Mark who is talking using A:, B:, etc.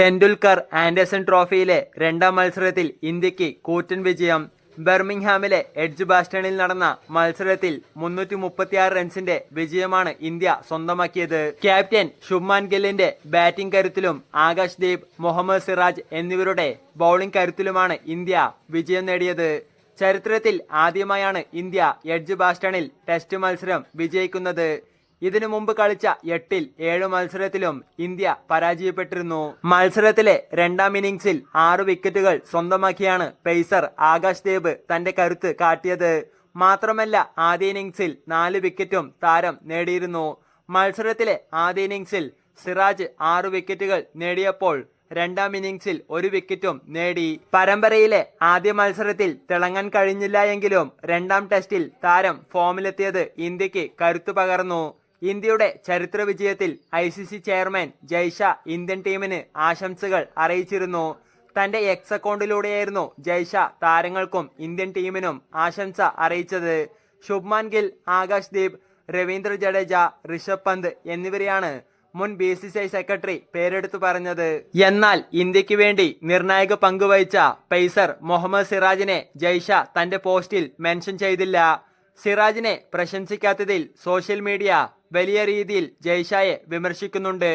A: Tendulkar Anderson ട്രോഫിയിലെ രണ്ടാം മത്സരത്തിൽ ഇന്ത്യയ്ക്ക് കൂറ്റൻ വിജയം. ബെർമിംഗ്ഹാമിലെ എഡ്ജ് ബാസ്റ്റണിൽ നടന്ന മത്സരത്തിൽ മുന്നൂറ്റി മുപ്പത്തിയാറ് റൺസിന്റെ വിജയമാണ് ഇന്ത്യ സ്വന്തമാക്കിയത്. ക്യാപ്റ്റൻ ശുഭ്മാൻ ഗില്ലിന്റെ ബാറ്റിംഗ് കരുത്തിലും ആകാശ് ദീപ് മുഹമ്മദ് സിറാജ് എന്നിവരുടെ ബൌളിംഗ് കരുത്തിലുമാണ് ഇന്ത്യ വിജയം നേടിയത്. ചരിത്രത്തിൽ ആദ്യമായാണ് ഇന്ത്യ എഡ്ജ് ബാസ്റ്റണിൽ ടെസ്റ്റ് മത്സരം വിജയിക്കുന്നത്. ഇതിനു മുമ്പ് കളിച്ച എട്ടിൽ ഏഴ് മത്സരത്തിലും ഇന്ത്യ പരാജയപ്പെട്ടിരുന്നു. മത്സരത്തിലെ രണ്ടാം ഇന്നിംഗ്സിൽ ആറ് വിക്കറ്റുകൾ സ്വന്തമാക്കിയാണ് പേസർ ആകാശ് ദേവ് തന്റെ കരുത്ത് കാട്ടിയത്. മാത്രമല്ല ആദ്യ ഇന്നിംഗ്സിൽ നാല് വിക്കറ്റും താരം നേടിയിരുന്നു. മത്സരത്തിലെ ആദ്യ ഇന്നിംഗ്സിൽ സിറാജ് ആറ് വിക്കറ്റുകൾ നേടിയപ്പോൾ രണ്ടാം ഇന്നിംഗ്സിൽ ഒരു വിക്കറ്റും നേടി. പരമ്പരയിലെ ആദ്യ മത്സരത്തിൽ തിളങ്ങാൻ കഴിഞ്ഞില്ല എങ്കിലും രണ്ടാം ടെസ്റ്റിൽ താരം ഫോമിലെത്തിയത് ഇന്ത്യയ്ക്ക് കരുത്തു പകർന്നു. ഇന്ത്യയുടെ ചരിത്ര വിജയത്തിൽ I C C chairman Jay Shah Indian ടീമിന് ആശംസകൾ അറിയിച്ചിരുന്നു. തന്റെ എക്സ് അക്കൗണ്ടിലൂടെയായിരുന്നു ജയ്ഷ താരങ്ങൾക്കും ഇന്ത്യൻ ടീമിനും ആശംസ അറിയിച്ചത്. ശുഭ്മാൻ ഗിൽ ആകാശ് ദീപ് രവീന്ദ്ര ജഡേജ ഋഷഭ് പന്ത് എന്നിവരെയാണ് മുൻ B C C I secretary പേരെടുത്തു പറഞ്ഞത്. എന്നാൽ ഇന്ത്യയ്ക്ക് വേണ്ടി നിർണായക പങ്കുവഹിച്ച പെയ്സർ മുഹമ്മദ് സിറാജിനെ ജയ്ഷ തന്റെ പോസ്റ്റിൽ മെൻഷൻ ചെയ്തില്ല. സിറാജിനെ പ്രശംസിക്കാത്തതിൽ സോഷ്യൽ മീഡിയ വലിയ രീതിയിൽ ജയ്ഷായെ വിമർശിക്കുന്നുണ്ട്.